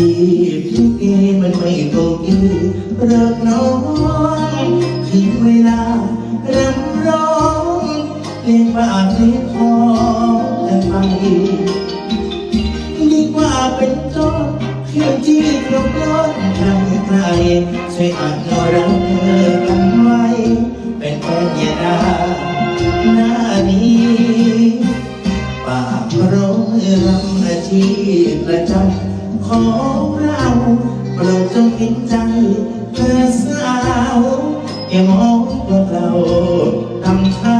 ชีพลิเกมันไม่ตรงกินรักน้อยถึงเวลาเริ่มร้องเล่นบาปเล่นพอแต่ไปดีกว่าเป็นต้นเพื่องจีบลงร้อนทำให้ใครช่วยอ่านรัก ปรดจงเห็นใจเธอสาวอย่ามองพวกเราทำท่า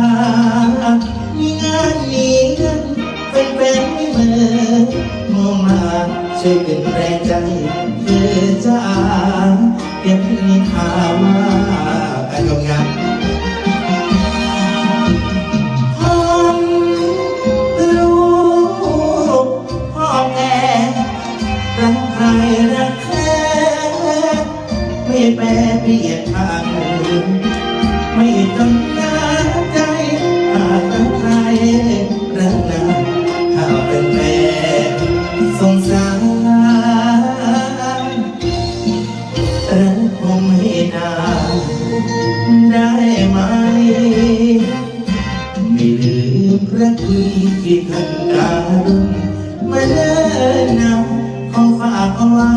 มีงานมีเงินเป็นเป็นไม่เหมือนมองมาช่วยเป็นแรงใจเธอจ้าเพียงพี่นิทาว่าการทำงานรักใครรัก แค่ไม่แปรเปลี่ยนทางไม่ต้องการใจหากรักใครรักนานถ้าเป็นแม่สงสารรักผมให้นานได้ไหม ไม่ลืมพระคุณที่ท่านการุณมาเดินนำของฝากเอาไว้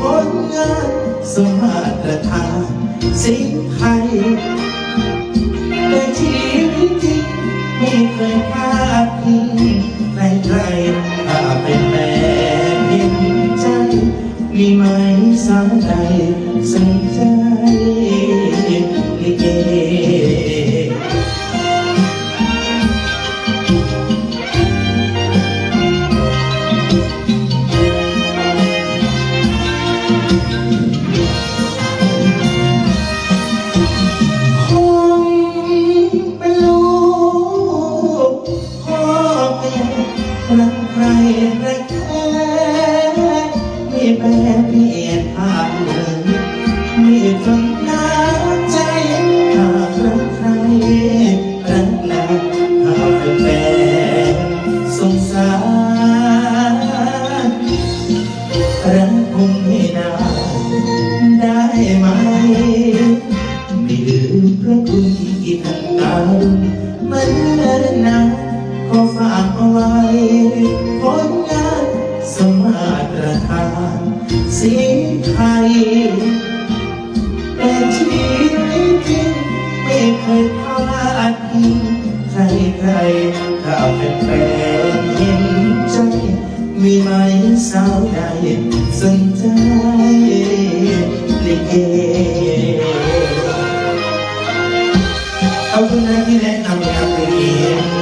ผลงาน สมาตรฐานสิ่งไทยแต่ชีวิตจริงไม่เคยพลาดพิงใครถ้าเป็นแม่เห็นใจ มีไหมสาวใดสนใจลิเก รักใครรักแท้ไม่แปรเปลี่ยนผ่านเลยไม่ฟัง สีไทยแต่ชีวิตจริงไม่เคยพลาดทีใครใครถ้าเป็นแฟนเห็นใจ มีไหมสาวใดสนใจลิเขอบคุณนะที่แนะนำงานเพลง